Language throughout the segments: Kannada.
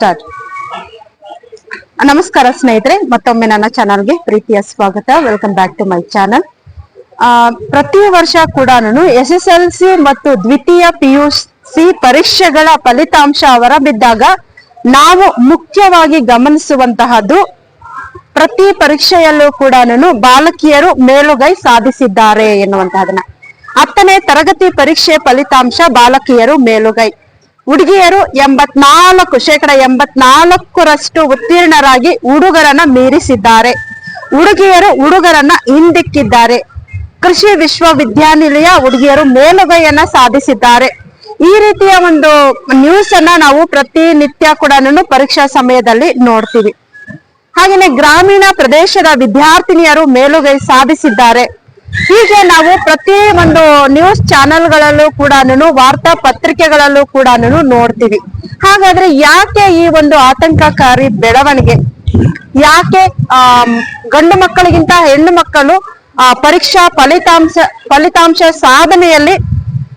ಸ್ಟಾರ್ಟ್ ನಮಸ್ಕಾರ ಸ್ನೇಹಿತರೆ, ಮತ್ತೊಮ್ಮೆ ನನ್ನ ಚಾನಲ್ಗೆ ಪ್ರೀತಿಯ ಸ್ವಾಗತ. Welcome back to my channel ಪ್ರತಿ ವರ್ಷ ಕೂಡ ನಾನು ಎಸ್ ಎಸ್ ಎಲ್ ಸಿ ಮತ್ತು ದ್ವಿತೀಯ ಪಿ ಯು ಸಿ ಪರೀಕ್ಷೆಗಳ ಫಲಿತಾಂಶ ಅವರ ಬಿದ್ದಾಗ ನಾವು ಮುಖ್ಯವಾಗಿ ಗಮನಿಸುವಂತಹದ್ದು ಪ್ರತಿ ಪರೀಕ್ಷೆಯಲ್ಲೂ ಕೂಡ ನಾನು ಬಾಲಕಿಯರು ಮೇಲುಗೈ ಸಾಧಿಸಿದ್ದಾರೆ ಎನ್ನುವಂತಹದನ್ನ. ಹತ್ತನೇ ತರಗತಿ ಪರೀಕ್ಷೆ ಫಲಿತಾಂಶ ಬಾಲಕಿಯರು ಮೇಲುಗೈ. ಹುಡುಗಿಯರು ಎಂಬತ್ನಾಲ್ಕು ಶೇಕಡ ಎಂಬತ್ನಾಲ್ಕರಷ್ಟು ಉತ್ತೀರ್ಣರಾಗಿ ಹುಡುಗರನ್ನ ಮೀರಿಸಿದ್ದಾರೆ. ಹುಡುಗಿಯರು ಹುಡುಗರನ್ನ ಹಿಂದಿಕ್ಕಿದ್ದಾರೆ. ಕೃಷಿ ವಿಶ್ವವಿದ್ಯಾನಿಲಯ ಹುಡುಗಿಯರು ಮೇಲುಗೈಯನ್ನ ಸಾಧಿಸಿದ್ದಾರೆ. ಈ ರೀತಿಯ ಒಂದು ನ್ಯೂಸ್ ಅನ್ನ ನಾವು ಪ್ರತಿನಿತ್ಯ ಕೂಡ ಪರೀಕ್ಷಾ ಸಮಯದಲ್ಲಿ ನೋಡ್ತೀವಿ. ಹಾಗೆಯೇ ಗ್ರಾಮೀಣ ಪ್ರದೇಶದ ವಿದ್ಯಾರ್ಥಿನಿಯರು ಮೇಲುಗೈ ಸಾಧಿಸಿದ್ದಾರೆ. ಹೀಗೆ ನಾವು ಪ್ರತಿ ಒಂದು ನ್ಯೂಸ್ ಚಾನೆಲ್ಗಳಲ್ಲೂ ಕೂಡ ವಾರ್ತಾ ಪತ್ರಿಕೆಗಳಲ್ಲೂ ಕೂಡ ನೋಡ್ತೀವಿ. ಹಾಗಾದ್ರೆ ಯಾಕೆ ಈ ಒಂದು ಆತಂಕಕಾರಿ ಬೆಳವಣಿಗೆ? ಯಾಕೆ ಆ ಗಂಡು ಮಕ್ಕಳಿಗಿಂತ ಹೆಣ್ಣು ಮಕ್ಕಳು, ಆ, ಪರೀಕ್ಷಾ ಫಲಿತಾಂಶ ಫಲಿತಾಂಶ ಸಾಧನೆಯಲ್ಲಿ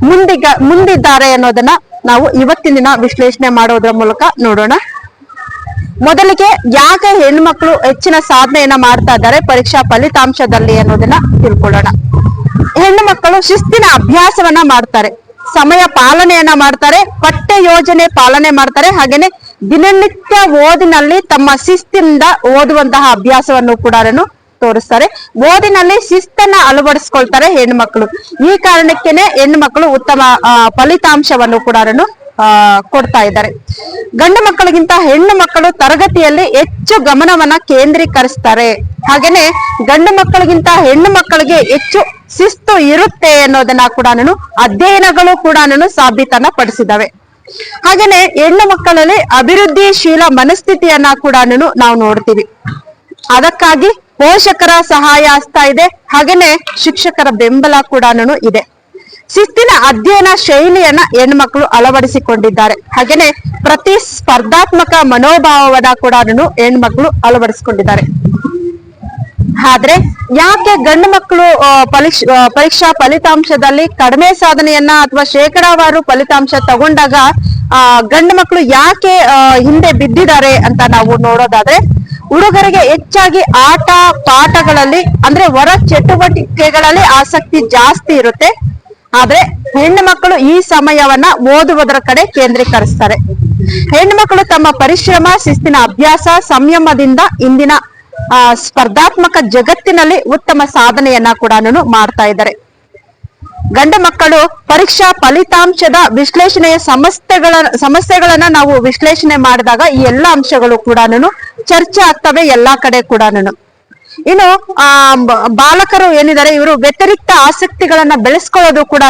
ಮುಂದಿಗ, ಮುಂದಿದ್ದಾರೆ ಅನ್ನೋದನ್ನ ನಾವು ಇವತ್ತಿನ ದಿನ ವಿಶ್ಲೇಷಣೆ ಮಾಡೋದ್ರ ಮೂಲಕ ನೋಡೋಣ. ಮೊದಲಿಗೆ ಯಾಕೆ ಹೆಣ್ಮಕ್ಳು ಹೆಚ್ಚಿನ ಸಾಧನೆಯನ್ನ ಮಾಡ್ತಾ ಇದ್ದಾರೆ? ಪರೀಕ್ಷಾ ಫಲಿತಾಂಶದಲ್ಲಿ ಅನ್ನೋದನ್ನ ತಿಳ್ಕೊಳ್ಳೋಣ. ಹೆಣ್ಣು ಮಕ್ಕಳು ಶಿಸ್ತಿನ ಅಭ್ಯಾಸವನ್ನ ಮಾಡ್ತಾರೆ. ಸಮಯ ಪಾಲನೆಯನ್ನ ಮಾಡ್ತಾರೆ. ಪಠ್ಯ ಯೋಜನೆ ಪಾಲನೆ ಮಾಡ್ತಾರೆ. ಹಾಗೇನೆ ದಿನನಿತ್ಯ ಓದಿನಲ್ಲಿ ತಮ್ಮ ಶಿಸ್ತಿನಿಂದ ಓದುವಂತಹ ಅಭ್ಯಾಸವನ್ನು ಕೂಡ ತೋರಿಸ್ತಾರೆ. ಓದಿನಲ್ಲಿ ಶಿಸ್ತನ್ನ ಅಳವಡಿಸ್ಕೊಳ್ತಾರೆ ಹೆಣ್ಮಕ್ಳು ಈ ಕಾರಣಕ್ಕೇನೆ ಹೆಣ್ಮಕ್ಳು ಉತ್ತಮ ಫಲಿತಾಂಶವನ್ನು ಕೂಡ ಆ, ಕೊಡ್ತಾ ಇದ್ದಾರೆ. ಗಂಡು ಮಕ್ಕಳಿಗಿಂತ ಹೆಣ್ಣು ಮಕ್ಕಳು ತರಗತಿಯಲ್ಲಿ ಹೆಚ್ಚು ಗಮನವನ್ನ ಕೇಂದ್ರೀಕರಿಸ್ತಾರೆ. ಹಾಗೇನೆ ಗಂಡು ಮಕ್ಕಳಿಗಿಂತ ಹೆಣ್ಣು ಮಕ್ಕಳಿಗೆ ಹೆಚ್ಚು ಶಿಸ್ತು ಇರುತ್ತೆ ಅನ್ನೋದನ್ನ ಕೂಡ ನಾನು, ಅಧ್ಯಯನಗಳು ಕೂಡ ಸಾಬೀತನ್ನ ಪಡಿಸಿದವೆ ಹಾಗೇನೆ ಹೆಣ್ಣು ಮಕ್ಕಳಲ್ಲಿ ಅಭಿವೃದ್ಧಿಶೀಲ ಮನಸ್ಥಿತಿಯನ್ನ ಕೂಡ ನಾವು ನೋಡ್ತೀವಿ. ಅದಕ್ಕಾಗಿ ಪೋಷಕರ ಸಹಾಯ ಆಗ್ತಾ ಇದೆ. ಹಾಗೇನೆ ಶಿಕ್ಷಕರ ಬೆಂಬಲ ಕೂಡ ಇದೆ. ಶಿಸ್ತಿನ ಅಧ್ಯಯನ ಶೈಲಿಯನ್ನ ಹೆಣ್ಮಕ್ಳು ಅಳವಡಿಸಿಕೊಂಡಿದ್ದಾರೆ. ಹಾಗೇನೆ ಪ್ರತಿ ಸ್ಪರ್ಧಾತ್ಮಕ ಮನೋಭಾವವನ್ನ ಕೂಡ ಹೆಣ್ಮಕ್ಳು ಅಳವಡಿಸಿಕೊಂಡಿದ್ದಾರೆ. ಆದ್ರೆ ಯಾಕೆ ಗಂಡು ಮಕ್ಕಳು ಪರೀಕ್ಷ- ಫಲಿತಾಂಶದಲ್ಲಿ ಕಡಿಮೆ ಸಾಧನೆಯನ್ನ ಅಥವಾ ಶೇಕಡಾವಾರು ಫಲಿತಾಂಶ ತಗೊಂಡಾಗ, ಆ, ಗಂಡು ಮಕ್ಕಳು ಯಾಕೆ ಹಿಂದೆ ಬಿದ್ದಿದ್ದಾರೆ ಅಂತ ನಾವು ನೋಡೋದಾದ್ರೆ, ಹುಡುಗರಿಗೆ ಹೆಚ್ಚಾಗಿ ಆಟ ಪಾಠಗಳಲ್ಲಿ ಅಂದ್ರೆ ಹೊರ ಚಟುವಟಿಕೆಗಳಲ್ಲಿ ಆಸಕ್ತಿ ಜಾಸ್ತಿ ಇರುತ್ತೆ. ಆದ್ರೆ ಹೆಣ್ಣು ಮಕ್ಕಳು ಈ ಸಮಯವನ್ನ ಓದುವುದರ ಕಡೆ ಕೇಂದ್ರೀಕರಿಸ್ತಾರೆ. ಹೆಣ್ಣು ಮಕ್ಕಳು ತಮ್ಮ ಪರಿಶ್ರಮ, ಶಿಸ್ತಿನ ಅಭ್ಯಾಸ, ಸಂಯಮದಿಂದ ಇಂದಿನ ಸ್ಪರ್ಧಾತ್ಮಕ ಜಗತ್ತಿನಲ್ಲಿ ಉತ್ತಮ ಸಾಧನೆಯನ್ನ ಕೂಡ ಮಾಡ್ತಾ ಇದ್ದಾರೆ. ಗಂಡು ಮಕ್ಕಳು ಪರೀಕ್ಷಾ ಫಲಿತಾಂಶದ ವಿಶ್ಲೇಷಣೆಯ ಸಮಸ್ಯೆಗಳ ಸಮಸ್ಯೆಗಳನ್ನ ನಾವು ವಿಶ್ಲೇಷಣೆ ಮಾಡಿದಾಗ ಈ ಎಲ್ಲಾ ಅಂಶಗಳು ಕೂಡ ಚರ್ಚೆ ಆಗ್ತವೆ ಎಲ್ಲಾ ಕಡೆ ಕೂಡ ಇನ್ನು, ಆ ಬಾಲಕರು ಏನಿದ್ದಾರೆ, ಇವರು ವ್ಯತಿರಿಕ್ತ ಆಸಕ್ತಿಗಳನ್ನ ಬೆಳೆಸ್ಕೊಳ್ಳೋದು ಕೂಡ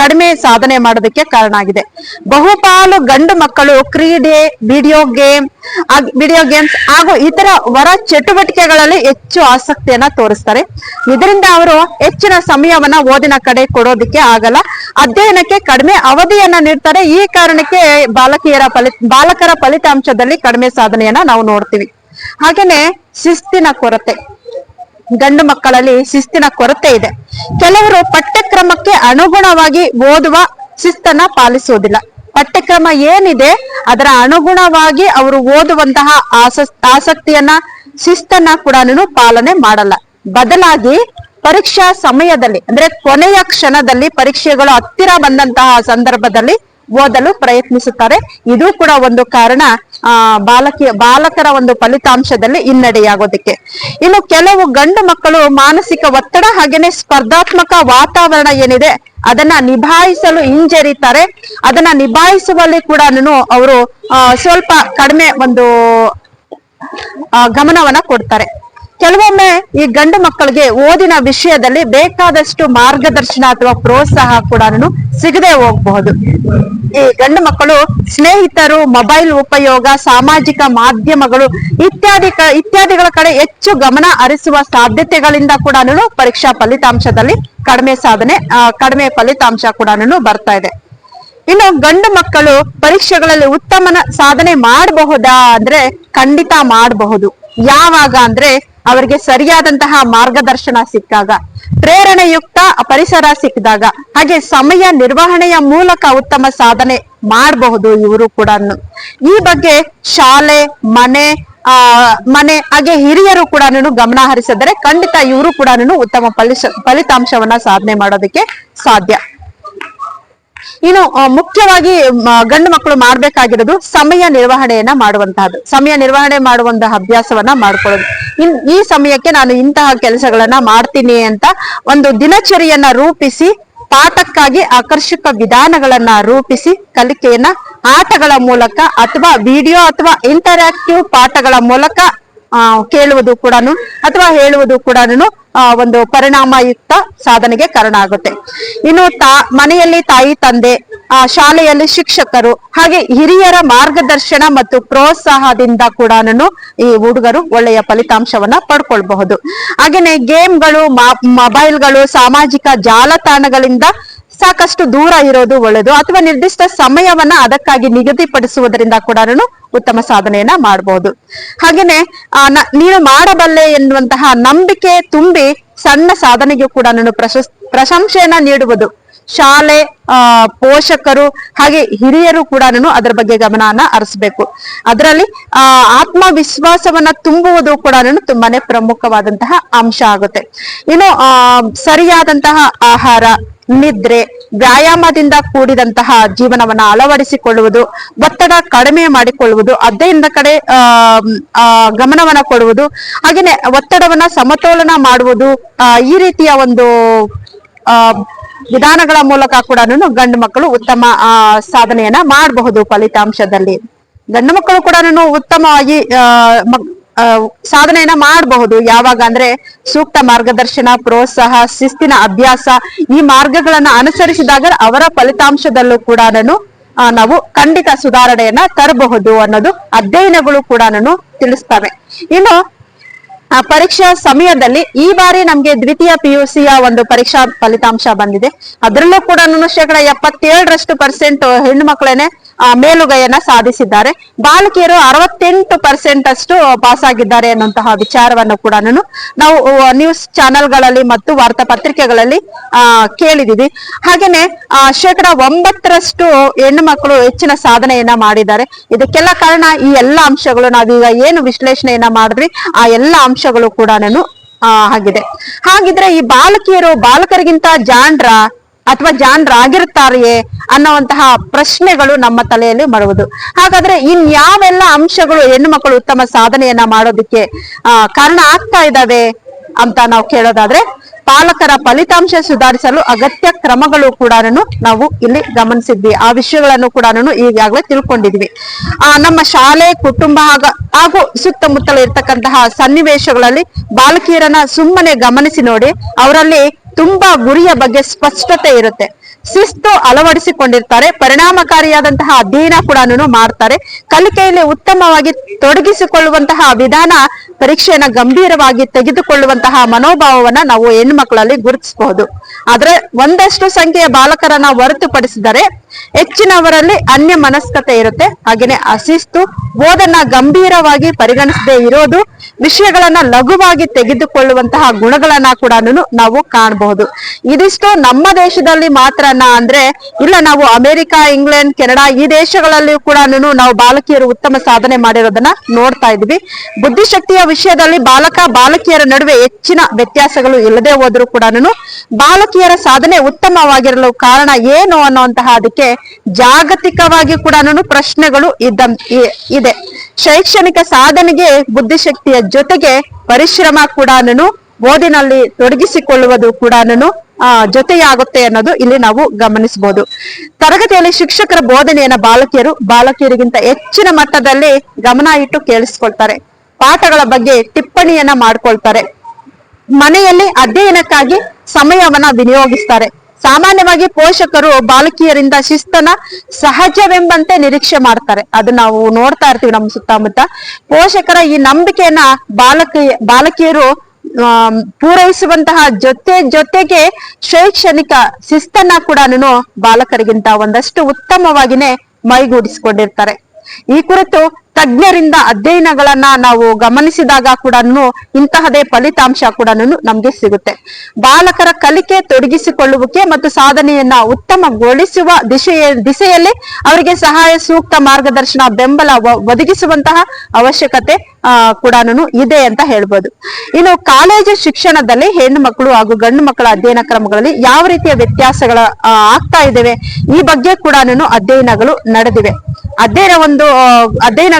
ಕಡಿಮೆ ಸಾಧನೆ ಮಾಡೋದಕ್ಕೆ ಕಾರಣ ಆಗಿದೆ. ಬಹುಪಾಲು ಗಂಡು ಮಕ್ಕಳು ಕ್ರೀಡೆ ವಿಡಿಯೋ ಗೇಮ್ ವಿಡಿಯೋ ಗೇಮ್ಸ್ ಹಾಗೂ ಇತರ ವರ ಚಟುವಟಿಕೆಗಳಲ್ಲಿ ಹೆಚ್ಚು ಆಸಕ್ತಿಯನ್ನ ತೋರಿಸ್ತಾರೆ. ಇದರಿಂದ ಅವರು ಹೆಚ್ಚಿನ ಸಮಯವನ್ನ ಓದಿನ ಕಡೆ ಕೊಡೋದಕ್ಕೆ ಆಗಲ್ಲ. ಅಧ್ಯಯನಕ್ಕೆ ಕಡಿಮೆ ಅವಧಿಯನ್ನ ನೀಡ್ತಾರೆ. ಈ ಕಾರಣಕ್ಕೆ ಬಾಲಕಿಯರ ಫಲಿ, ಬಾಲಕರ ಫಲಿತಾಂಶದಲ್ಲಿ ಕಡಿಮೆ ಸಾಧನೆಯನ್ನ ನಾವು ನೋಡ್ತೀವಿ. ಹಾಗೇನೆ ಶಿಸ್ತಿನ ಕೊರತೆ. ಗಂಡು ಮಕ್ಕಳಲ್ಲಿ ಶಿಸ್ತಿನ ಕೊರತೆ ಇದೆ. ಕೆಲವರು ಪಠ್ಯಕ್ರಮಕ್ಕೆ ಅನುಗುಣವಾಗಿ ಓದುವ ಶಿಸ್ತನ್ನ ಪಾಲಿಸುವುದಿಲ್ಲ. ಪಠ್ಯಕ್ರಮ ಏನಿದೆ, ಅದರ ಅನುಗುಣವಾಗಿ ಅವರು ಓದುವಂತಹ ಆಸಸ್ ಆಸಕ್ತಿಯನ್ನ, ಶಿಸ್ತನ್ನ ಕೂಡ ಪಾಲನೆ ಮಾಡಲ್ಲ. ಬದಲಾಗಿ ಪರೀಕ್ಷಾ ಸಮಯದಲ್ಲಿ, ಅಂದ್ರೆ ಕೊನೆಯ ಕ್ಷಣದಲ್ಲಿ ಪರೀಕ್ಷೆಗಳು ಹತ್ತಿರ ಬಂದಂತಹ ಸಂದರ್ಭದಲ್ಲಿ ಓದಲು ಪ್ರಯತ್ನಿಸುತ್ತಾರೆ. ಇದು ಕೂಡ ಒಂದು ಕಾರಣ. ಆ ಬಾಲಕಿಯ ಬಾಲಕರ ಒಂದು ಫಲಿತಾಂಶದಲ್ಲಿ ಹಿನ್ನಡೆಯಾಗೋದಕ್ಕೆ. ಇನ್ನು ಕೆಲವು ಗಂಡು ಮಕ್ಕಳು ಮಾನಸಿಕ ಒತ್ತಡ ಹಾಗೇನೆ ಸ್ಪರ್ಧಾತ್ಮಕ ವಾತಾವರಣ ಏನಿದೆ, ಅದನ್ನ ನಿಭಾಯಿಸಲು ಹಿಂಜರಿತಾರೆ. ಅದನ್ನ ನಿಭಾಯಿಸುವಲ್ಲಿ ಕೂಡ ಅವರು ಸ್ವಲ್ಪ ಕಡಿಮೆ ಒಂದು ಗಮನವನ್ನ ಕೊಡ್ತಾರೆ. ಕೆಲವೊಮ್ಮೆ ಈ ಗಂಡು ಮಕ್ಕಳಿಗೆ ಓದಿನ ವಿಷಯದಲ್ಲಿ ಬೇಕಾದಷ್ಟು ಮಾರ್ಗದರ್ಶನ ಅಥವಾ ಪ್ರೋತ್ಸಾಹ ಕೂಡ ಸಿಗದೆ ಹೋಗಬಹುದು. ಈ ಗಂಡು ಮಕ್ಕಳು ಸ್ನೇಹಿತರು, ಮೊಬೈಲ್ ಉಪಯೋಗ, ಸಾಮಾಜಿಕ ಮಾಧ್ಯಮಗಳು ಇತ್ಯಾದಿ ಇತ್ಯಾದಿಗಳ ಕಡೆ ಹೆಚ್ಚು ಗಮನ ಹರಿಸುವ ಸಾಧ್ಯತೆಗಳಿಂದ ಕೂಡ ಪರೀಕ್ಷಾ ಫಲಿತಾಂಶದಲ್ಲಿ ಕಡಿಮೆ ಸಾಧನೆ ಕಡಿಮೆ ಫಲಿತಾಂಶ ಕೂಡ ಬರ್ತಾ ಇದೆ. ಇನ್ನು ಗಂಡು ಮಕ್ಕಳು ಪರೀಕ್ಷೆಗಳಲ್ಲಿ ಉತ್ತಮ ಸಾಧನೆ ಮಾಡಬಹುದಾ ಅಂದ್ರೆ ಖಂಡಿತ ಮಾಡಬಹುದು. ಯಾವಾಗ ಅಂದ್ರೆ ಅವರಿಗೆ ಸರಿಯಾದಂತಹ ಮಾರ್ಗದರ್ಶನ ಸಿಕ್ಕಾಗ, ಪ್ರೇರಣೆಯುಕ್ತ ಪರಿಸರ ಸಿಕ್ಕಿದಾಗ, ಹಾಗೆ ಸಮಯ ನಿರ್ವಹಣೆಯ ಮೂಲಕ ಉತ್ತಮ ಸಾಧನೆ ಮಾಡಬಹುದು ಇವರು ಕೂಡ ಈ ಬಗ್ಗೆ ಶಾಲೆ, ಮನೆ, ಆ, ಮನೆ, ಹಾಗೆ ಹಿರಿಯರು ಕೂಡ ಗಮನ ಹರಿಸಿದರೆ ಖಂಡಿತ ಇವರು ಕೂಡ ಉತ್ತಮ ಫಲಿತಾಂಶವನ್ನ ಸಾಧನೆ ಮಾಡೋದಕ್ಕೆ ಸಾಧ್ಯ. ಇನ್ನು ಮುಖ್ಯವಾಗಿ ಗಂಡು ಮಕ್ಕಳು ಮಾಡ್ಬೇಕಾಗಿರೋದು ಸಮಯ ನಿರ್ವಹಣೆಯನ್ನ ಮಾಡುವಂತಹದ್ದು. ಸಮಯ ನಿರ್ವಹಣೆ ಮಾಡುವಂತಹ ಅಭ್ಯಾಸವನ್ನ ಮಾಡ್ಕೊಳ್ಳೋದು. ಇನ್, ಈ ಸಮಯಕ್ಕೆ ನಾನು ಇಂತಹ ಕೆಲಸಗಳನ್ನ ಮಾಡ್ತೀನಿ ಅಂತ ಒಂದು ದಿನಚರಿಯನ್ನ ರೂಪಿಸಿ, ಪಾಠಕ್ಕಾಗಿ ಆಕರ್ಷಕ ವಿಧಾನಗಳನ್ನ ರೂಪಿಸಿ, ಕಲಿಕೆಯನ್ನ ಆಟಗಳ ಮೂಲಕ ಅಥವಾ ವಿಡಿಯೋ ಅಥವಾ ಇಂಟರಾಕ್ಟಿವ್ ಪಾಠಗಳ ಮೂಲಕ ಕೇಳುವುದು ಕೂಡ ಅಥವಾ ಹೇಳುವುದು ಕೂಡ ಒಂದು ಪರಿಣಾಮಯುಕ್ತ ಸಾಧನೆಗೆ ಕಾರಣ ಆಗುತ್ತೆ ಇನ್ನು ತಾ, ಮನೆಯಲ್ಲಿ ತಾಯಿ, ತಂದೆ, ಆ, ಶಾಲೆಯಲ್ಲಿ ಶಿಕ್ಷಕರು, ಹಾಗೆ ಹಿರಿಯರ ಮಾರ್ಗದರ್ಶನ ಮತ್ತು ಪ್ರೋತ್ಸಾಹದಿಂದ ಕೂಡ ಈ ಹುಡುಗರು ಒಳ್ಳೆಯ ಫಲಿತಾಂಶವನ್ನ ಪಡ್ಕೊಳ್ಬಹುದು. ಹಾಗೇನೆ ಗೇಮ್ಗಳು ಮೊಬೈಲ್ಗಳು, ಸಾಮಾಜಿಕ ಜಾಲತಾಣಗಳಿಂದ ಸಾಕಷ್ಟು ದೂರ ಇರೋದು ಒಳ್ಳೆಯದು ಅಥವಾ ನಿರ್ದಿಷ್ಟ ಸಮಯವನ್ನ ಅದಕ್ಕಾಗಿ ನಿಗದಿಪಡಿಸುವುದರಿಂದ ಕೂಡ ಉತ್ತಮ ಸಾಧನೆಯನ್ನ ಮಾಡಬಹುದು ಹಾಗೇನೆ ನೀನು ಮಾಡಬಲ್ಲೆ ಎನ್ನುವಂತಹ ನಂಬಿಕೆ ತುಂಬಿ ಸಣ್ಣ ಸಾಧನೆಗೂ ಕೂಡ ಪ್ರಶಸ್, ಪ್ರಶಂಸೆಯನ್ನ ನೀಡುವುದು. ಶಾಲೆ, ಆ, ಪೋಷಕರು, ಹಾಗೆ ಹಿರಿಯರು ಕೂಡ ಅದರ ಬಗ್ಗೆ ಗಮನವನ್ನ ಹರಿಸಬೇಕು. ಅದರಲ್ಲಿ, ಆ, ಆತ್ಮವಿಶ್ವಾಸವನ್ನ ತುಂಬುವುದು ಕೂಡ ತುಂಬಾನೇ ಪ್ರಮುಖವಾದಂತಹ ಅಂಶ ಆಗುತ್ತೆ. ಇನ್ನು, ಆ, ಸರಿಯಾದಂತಹ ಆಹಾರ ನಿದ್ರೆ, ವ್ಯಾಯಾಮದಿಂದ ಕೂಡಿದಂತಹ ಜೀವನವನ್ನ ಅಳವಡಿಸಿಕೊಳ್ಳುವುದು, ಒತ್ತಡ ಕಡಿಮೆ ಮಾಡಿಕೊಳ್ಳುವುದು, ಅದ್ದೆಯಿಂದ ಕಡೆ, ಆ ಗಮನವನ್ನ ಕೊಡುವುದು, ಹಾಗೇನೆ ಒತ್ತಡವನ್ನ ಸಮತೋಲನ ಮಾಡುವುದು ಈ ರೀತಿಯ ಒಂದು ವಿಧಾನಗಳ ಮೂಲಕ ಕೂಡ ಗಂಡು ಮಕ್ಕಳು ಉತ್ತಮ ಸಾಧನೆಯನ್ನ ಮಾಡಬಹುದು ಫಲಿತಾಂಶದಲ್ಲಿ. ಗಂಡು ಮಕ್ಕಳು ಕೂಡ ಉತ್ತಮವಾಗಿ ಸಾಧನೆಯನ್ನ ಮಾಡಬಹುದು. ಯಾವಾಗ ಅಂದ್ರೆ ಸೂಕ್ತ ಮಾರ್ಗದರ್ಶನ, ಪ್ರೋತ್ಸಾಹ, ಶಿಸ್ತಿನ ಅಭ್ಯಾಸ ಈ ಮಾರ್ಗಗಳನ್ನ ಅನುಸರಿಸಿದಾಗ ಅವರ ಫಲಿತಾಂಶದಲ್ಲೂ ಕೂಡ ನಾವು ಖಂಡಿತ ಸುಧಾರಣೆಯನ್ನ ತರಬಹುದು ಅನ್ನೋದು ಅಧ್ಯಯನಗಳು ಕೂಡ ನಾನು ತಿಳಿಸ್ತವೆ. ಇನ್ನು, ಆ, ಪರೀಕ್ಷಾ ಸಮಯದಲ್ಲಿ ಈ ಬಾರಿ ನಮ್ಗೆ ದ್ವಿತೀಯ ಪಿಯುಸಿಯ ಒಂದು ಪರೀಕ್ಷಾ ಫಲಿತಾಂಶ ಬಂದಿದೆ. ಅದರಲ್ಲೂ ಕೂಡ ಶೇಕಡ ಎಪ್ಪತ್ತೇಳರಷ್ಟು ಪರ್ಸೆಂಟ್ ಹೆಣ್ಣು ಮಕ್ಕಳೇನೆ ಮೇಲುಗೈಯನ್ನ ಸಾಧಿಸಿದ್ದಾರೆ. ಬಾಲಕಿಯರು ಅರವತ್ತೆಂಟು ಪರ್ಸೆಂಟ್ ಅಷ್ಟು ಪಾಸ್ ಆಗಿದ್ದಾರೆ ಅನ್ನುವಂತಹ ವಿಚಾರವನ್ನು ಕೂಡ ನಾವು ನ್ಯೂಸ್ ಚಾನೆಲ್ಗಳಲ್ಲಿ ಮತ್ತು ವಾರ್ತಾ ಪತ್ರಿಕೆಗಳಲ್ಲಿ ಆ ಕೇಳಿದೀವಿ ಹಾಗೇನೆ ಆ, ಶೇಕಡ ಒಂಬತ್ತರಷ್ಟು ಹೆಣ್ಣು ಮಕ್ಕಳು ಹೆಚ್ಚಿನ ಸಾಧನೆಯನ್ನ ಮಾಡಿದ್ದಾರೆ. ಇದಕ್ಕೆಲ್ಲ ಕಾರಣ ಈ ಎಲ್ಲಾ ಅಂಶಗಳು. ನಾವೀಗ ಏನು ವಿಶ್ಲೇಷಣೆಯನ್ನ ಮಾಡಿದ್ವಿ ಆ ಎಲ್ಲಾ ಅಂಶಗಳು ಕೂಡ ನಾನು ಆಗಿದೆ ಹಾಗಿದ್ರೆ ಈ ಬಾಲಕಿಯರು ಬಾಲಕರಿಗಿಂತ ಜಾಣ್ರ ಅಥವಾ ಜಾಣರಾಗಿರುತ್ತಾರೆಯೇ ಅನ್ನುವಂತಹ ಪ್ರಶ್ನೆಗಳು ನಮ್ಮ ತಲೆಯಲ್ಲಿ ಬರುವುದು ಹಾಗಾದ್ರೆ ಇನ್ಯಾವೆಲ್ಲ ಅಂಶಗಳು ಹೆಣ್ಣು ಮಕ್ಕಳು ಉತ್ತಮ ಸಾಧನೆಯನ್ನ ಮಾಡೋದಕ್ಕೆ, ಆ, ಕಾರಣ ಆಗ್ತಾ ಇದಾವೆ ಅಂತ ನಾವು ಕೇಳೋದಾದ್ರೆ, ಪಾಲಕರ ಫಲಿತಾಂಶ ಸುಧಾರಿಸಲು ಅಗತ್ಯ ಕ್ರಮಗಳು ಕೂಡ ನಾವು ಇಲ್ಲಿ ಗಮನಿಸಿದ್ವಿ. ಆ ವಿಷಯಗಳನ್ನು ಕೂಡ ಈಗಾಗಲೇ ತಿಳ್ಕೊಂಡಿದ್ವಿ. ಆ, ನಮ್ಮ ಶಾಲೆ, ಕುಟುಂಬ ಹಾಗೂ ಸುತ್ತಮುತ್ತಲ ಇರ್ತಕ್ಕಂತಹ ಸನ್ನಿವೇಶಗಳಲ್ಲಿ ಬಾಲಕಿಯರನ್ನ ಸುಮ್ಮನೆ ಗಮನಿಸಿ ನೋಡಿ, ಅವರಲ್ಲಿ ತುಂಬಾ ಗುರಿಯ ಬಗ್ಗೆ ಸ್ಪಷ್ಟತೆ ಇರುತ್ತೆ. ಶಿಸ್ತು ಅಳವಡಿಸಿಕೊಂಡಿರ್ತಾರೆ. ಪರಿಣಾಮಕಾರಿಯಾದಂತಹ ಅಧ್ಯಯನ ಕೂಡ ಮಾಡ್ತಾರೆ. ಕಲಿಕೆಯಲ್ಲಿ ಉತ್ತಮವಾಗಿ ತೊಡಗಿಸಿಕೊಳ್ಳುವಂತಹ ವಿಧಾನ, ಪರೀಕ್ಷೆಯನ್ನ ಗಂಭೀರವಾಗಿ ತೆಗೆದುಕೊಳ್ಳುವಂತಹ ಮನೋಭಾವವನ್ನ ನಾವು ಹೆಣ್ಮಕ್ಳಲ್ಲಿ ಗುರುತಿಸಬಹುದು. ಆದ್ರೆ ಒಂದಷ್ಟು ಸಂಖ್ಯೆಯ ಬಾಲಕರನ್ನ ಹೊರತುಪಡಿಸಿದರೆ ಹೆಚ್ಚಿನವರಲ್ಲಿ ಅನ್ಯ ಮನಸ್ಕತೆ ಇರುತ್ತೆ. ಹಾಗೇನೆ ಅಶಿಸ್ತು ಓದನ್ನ ಗಂಭೀರವಾಗಿ ಪರಿಗಣಿಸದೇ ಇರೋದು ವಿಷಯಗಳನ್ನ ಲಘುವಾಗಿ ತೆಗೆದುಕೊಳ್ಳುವಂತಹ ಗುಣಗಳನ್ನ ಕೂಡ ನಾವು ಕಾಣಬಹುದು. ಇದಿಷ್ಟು ನಮ್ಮ ದೇಶದಲ್ಲಿ ಮಾತ್ರನ ಅಂದ್ರೆ, ಇಲ್ಲ ನಾವು ಅಮೆರಿಕ, ಇಂಗ್ಲೆಂಡ್, ಕೆನಡಾ ಈ ದೇಶಗಳಲ್ಲಿ ಕೂಡ ನಾವು ಬಾಲಕಿಯರು ಉತ್ತಮ ಸಾಧನೆ ಮಾಡಿರೋದನ್ನ ನೋಡ್ತಾ ಇದ್ವಿ. ಬುದ್ಧಿಶಕ್ತಿಯ ವಿಷಯದಲ್ಲಿ ಬಾಲಕ, ಬಾಲಕಿಯರ ನಡುವೆ ಹೆಚ್ಚಿನ ವ್ಯತ್ಯಾಸಗಳು ಇಲ್ಲದೆ ಹೋದ್ರೂ ಕೂಡ ಬಾಲಕಿಯರ ಸಾಧನೆ ಉತ್ತಮವಾಗಿರಲು ಕಾರಣ ಏನು ಅನ್ನುವಂತಹ ಅದಕ್ಕೆ ಜಾಗತಿಕವಾಗಿ ಕೂಡ ಪ್ರಶ್ನೆಗಳು ಇದ್ದ ಇದೆ. ಶೈಕ್ಷಣಿಕ ಸಾಧನೆಗೆ ಬುದ್ಧಿಶಕ್ತಿಯ ಜೊತೆಗೆ ಪರಿಶ್ರಮ ಕೂಡ ಓದಿನಲ್ಲಿ ತೊಡಗಿಸಿಕೊಳ್ಳುವುದು ಕೂಡ ಆ, ಜೊತೆಯಾಗುತ್ತೆ ಅನ್ನೋದು ಇಲ್ಲಿ ನಾವು ಗಮನಿಸಬಹುದು. ತರಗತಿಯಲ್ಲಿ ಶಿಕ್ಷಕರ ಬೋಧನೆಯನ್ನ ಬಾಲಕಿಯರು, ಬಾಲಕಿಯರಿಗಿಂತ ಹೆಚ್ಚಿನ ಮಟ್ಟದಲ್ಲಿ ಗಮನ ಇಟ್ಟು ಕೇಳಿಸ್ಕೊಳ್ತಾರೆ. ಪಾಠಗಳ ಬಗ್ಗೆ ಟಿಪ್ಪಣಿಯನ್ನ ಮಾಡ್ಕೊಳ್ತಾರೆ. ಮನೆಯಲ್ಲಿ ಅಧ್ಯಯನಕ್ಕಾಗಿ ಸಮಯವನ್ನ ವಿನಿಯೋಗಿಸ್ತಾರೆ. ಸಾಮಾನ್ಯವಾಗಿ ಪೋಷಕರು ಬಾಲಕಿಯರಿಂದ ಶಿಸ್ತನ ಸಹಜವೆಂಬಂತೆ ನಿರೀಕ್ಷೆ ಮಾಡ್ತಾರೆ. ಅದು ನಾವು ನೋಡ್ತಾ ಇರ್ತೀವಿ ನಮ್ಮ ಸುತ್ತಮುತ್ತ. ಪೋಷಕರ ಈ ನಂಬಿಕೆಯನ್ನ ಬಾಲಕ, ಬಾಲಕಿಯರು ಪೂರೈಸುವಂತಹ ಜೊತೆ, ಜೊತೆಗೆ ಶೈಕ್ಷಣಿಕ ಶಿಸ್ತನ್ನ ಕೂಡ ಬಾಲಕರಿಗಿಂತ ಒಂದಷ್ಟು ಉತ್ತಮವಾಗಿನೇ ಮೈಗೂಡಿಸಿಕೊಂಡಿರ್ತಾರೆ. ಈ ಕುರಿತು ತಜ್ಞರಿಂದ ಅಧ್ಯಯನಗಳನ್ನ ನಾವು ಗಮನಿಸಿದಾಗ ಕೂಡ ಇಂತಹದೇ ಫಲಿತಾಂಶ ಕೂಡ ನಮ್ಗೆ ಸಿಗುತ್ತೆ. ಬಾಲಕರ ಕಲಿಕೆ ತೊಡಗಿಸಿಕೊಳ್ಳುವಿಕೆ ಮತ್ತು ಸಾಧನೆಯನ್ನ ಉತ್ತಮಗೊಳಿಸುವ ದಿಶೆಯ ದಿಸೆಯಲ್ಲಿ ಅವರಿಗೆ ಸಹಾಯ ಸೂಕ್ತ ಮಾರ್ಗದರ್ಶನ ಬೆಂಬಲ ಒದಗಿಸುವಂತಹ ಅವಶ್ಯಕತೆ ಕೂಡ ಇದೆ ಅಂತ ಹೇಳ್ಬೋದು. ಇನ್ನು ಕಾಲೇಜು ಶಿಕ್ಷಣದಲ್ಲಿ ಹೆಣ್ಣು ಮಕ್ಕಳು ಹಾಗೂ ಗಂಡು ಮಕ್ಕಳ ಅಧ್ಯಯನ ಕ್ರಮಗಳಲ್ಲಿ ಯಾವ ರೀತಿಯ ವ್ಯತ್ಯಾಸಗಳ ಆಗ್ತಾ ಇದಾವೆ ಈ ಬಗ್ಗೆ ಕೂಡ ಅಧ್ಯಯನಗಳು ನಡೆದಿವೆ. ಅಧ್ಯಯನ ಒಂದು ಆ,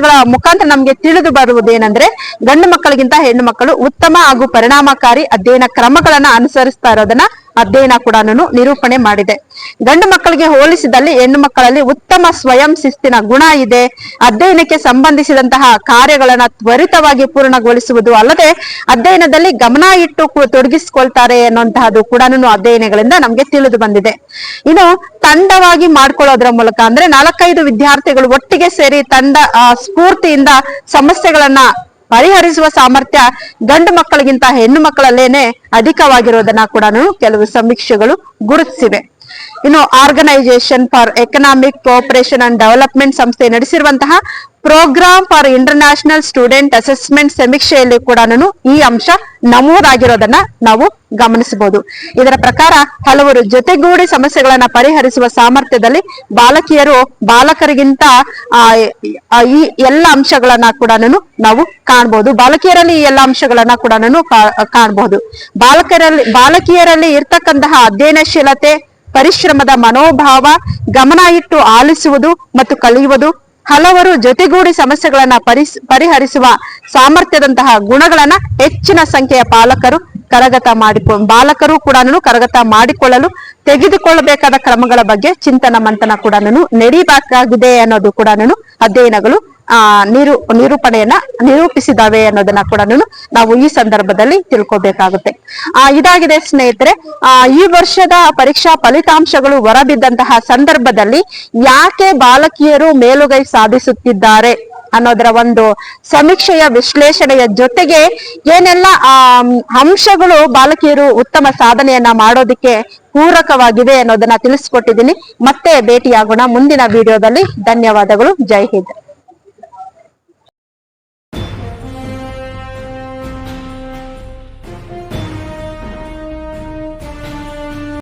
ಅಧ್ಯಯನಗಳ ಮುಖಾಂತರ ನಮ್ಗೆ ತಿಳಿದು ಬರುವುದೇನೆಂದ್ರೆ ಗಂಡು ಮಕ್ಕಳಿಗಿಂತ ಹೆಣ್ಣು ಮಕ್ಕಳು ಉತ್ತಮ ಹಾಗೂ ಪರಿಣಾಮಕಾರಿ ಅಧ್ಯಯನ ಕ್ರಮಗಳನ್ನ ಅನುಸರಿಸ್ತಾ ಇರೋದನ್ನ ಅಧ್ಯಯನ ಕೂಡ ನಿರೂಪಣೆ ಮಾಡಿದೆ. ಗಂಡು ಮಕ್ಕಳಿಗೆ ಹೋಲಿಸಿದಲ್ಲಿ ಹೆಣ್ಣು ಮಕ್ಕಳಲ್ಲಿ ಉತ್ತಮ ಸ್ವಯಂ ಶಿಸ್ತಿನ ಗುಣ ಇದೆ. ಅಧ್ಯಯನಕ್ಕೆ ಸಂಬಂಧಿಸಿದಂತಹ ಕಾರ್ಯಗಳನ್ನ ತ್ವರಿತವಾಗಿ ಪೂರ್ಣಗೊಳಿಸುವುದು ಅಲ್ಲದೆ ಅಧ್ಯಯನದಲ್ಲಿ ಗಮನ ಇಟ್ಟು ತೊಡಗಿಸಿಕೊಳ್ತಾರೆ ಅನ್ನುವಂತಹದ್ದು ಕೂಡ ಅಧ್ಯಯನಗಳಿಂದ ನಮ್ಗೆ ತಿಳಿದು ಬಂದಿದೆ. ಇನ್ನು ತಂಡವಾಗಿ ಮಾಡ್ಕೊಳ್ಳೋದ್ರ ಮೂಲಕ ಅಂದ್ರೆ ನಾಲ್ಕೈದು ವಿದ್ಯಾರ್ಥಿಗಳು ಒಟ್ಟಿಗೆ ಸೇರಿ ತಂಡ ಸ್ಫೂರ್ತಿಯಿಂದ ಸಮಸ್ಯೆಗಳನ್ನ ಪರಿಹರಿಸುವ ಸಾಮರ್ಥ್ಯ ಗಂಡು ಮಕ್ಕಳಿಗಿಂತ ಹೆಣ್ಣು ಮಕ್ಕಳಲ್ಲೇನೆ ಅಧಿಕವಾಗಿರುವುದನ್ನ ಕೂಡ ಕೆಲವು ಸಮೀಕ್ಷೆಗಳು ಗುರುತಿಸಿವೆ. ಇನ್ನು organisation for economic cooperation and development ಸಂಸ್ಥೆ ನಡೆಸಿರುವಂತಹ programme for international student assessment ಸಮೀಕ್ಷೆಯಲ್ಲಿ ಕೂಡ ಈ ಅಂಶ ನಮೂದಾಗಿರೋದನ್ನ ನಾವು ಗಮನಿಸಬಹುದು. ಇದರ ಪ್ರಕಾರ ಹಲವರು ಜೊತೆಗೂಡಿ ಸಮಸ್ಯೆಗಳನ್ನ ಪರಿಹರಿಸುವ ಸಾಮರ್ಥ್ಯದಲ್ಲಿ ಬಾಲಕಿಯರು ಬಾಲಕರಿಗಿಂತ ಈ ಎಲ್ಲ ಅಂಶಗಳನ್ನ ಕೂಡ ನಾವು ಕಾಣಬಹುದು ಬಾಲಕಿಯರಲ್ಲಿ ಈ ಎಲ್ಲ ಅಂಶಗಳನ್ನ ಕೂಡ ನಾನು ಕಾಣಬಹುದು ಬಾಲಕರಲ್ಲಿ, ಬಾಲಕಿಯರಲ್ಲಿ ಇರ್ತಕ್ಕಂತಹ ಅಧ್ಯಯನಶೀಲತೆ ಪರಿಶ್ರಮದ ಮನೋಭಾವ, ಗಮನ ಇಟ್ಟು ಆಲಿಸುವುದು ಮತ್ತು ಕಲಿಯುವುದು, ಹಲವರು ಜೊತೆಗೂಡಿ ಸಮಸ್ಯೆಗಳನ್ನ ಪರಿಹರಿಸುವ ಸಾಮರ್ಥ್ಯದಂತಹ ಗುಣಗಳನ್ನ ಹೆಚ್ಚಿನ ಸಂಖ್ಯೆಯ ಪಾಲಕರು ಕರಗತ ಮಾಡಿಕೊ, ಬಾಲಕರು ಕೂಡ ಕರಗತ ಮಾಡಿಕೊಳ್ಳಲು ತೆಗೆದುಕೊಳ್ಳಬೇಕಾದ ಕ್ರಮಗಳ ಬಗ್ಗೆ ಚಿಂತನ ಮಂಥನ ಕೂಡ ನಡೀಬೇಕಾಗಿದೆ ಅನ್ನೋದು ಕೂಡ ಅಧ್ಯಯನಗಳು, ಆ, ನಿರು, ನಿರೂಪಣೆಯನ್ನ ನಿರೂಪಿಸಿದಾವೆ ಅನ್ನೋದನ್ನ ಕೂಡ ನಾವು ಈ ಸಂದರ್ಭದಲ್ಲಿ ತಿಳ್ಕೊಬೇಕಾಗುತ್ತೆ. ಇದಾಗಿದೆ ಸ್ನೇಹಿತರೆ. ಆ, ಈ ವರ್ಷದ ಪರೀಕ್ಷಾ ಫಲಿತಾಂಶಗಳು ಹೊರಬಿದ್ದಂತಹ ಸಂದರ್ಭದಲ್ಲಿ ಯಾಕೆ ಬಾಲಕಿಯರು ಮೇಲುಗೈ ಸಾಧಿಸುತ್ತಿದ್ದಾರೆ ಅನ್ನೋದರ ಒಂದು ಸಮೀಕ್ಷೆಯ ವಿಶ್ಲೇಷಣೆಯ ಜೊತೆಗೆ ಏನೆಲ್ಲ, ಆ ಅಂಶಗಳು ಬಾಲಕಿಯರು ಉತ್ತಮ ಸಾಧನೆಯನ್ನ ಮಾಡೋದಿಕ್ಕೆ ಪೂರಕವಾಗಿವೆ ಅನ್ನೋದನ್ನ ತಿಳಿಸ್ಕೊಟ್ಟಿದ್ದೀನಿ. ಮತ್ತೆ ಭೇಟಿಯಾಗೋಣ ಮುಂದಿನ ವಿಡಿಯೋದಲ್ಲಿ. ಧನ್ಯವಾದಗಳು. ಜೈ ಹಿಂದ್.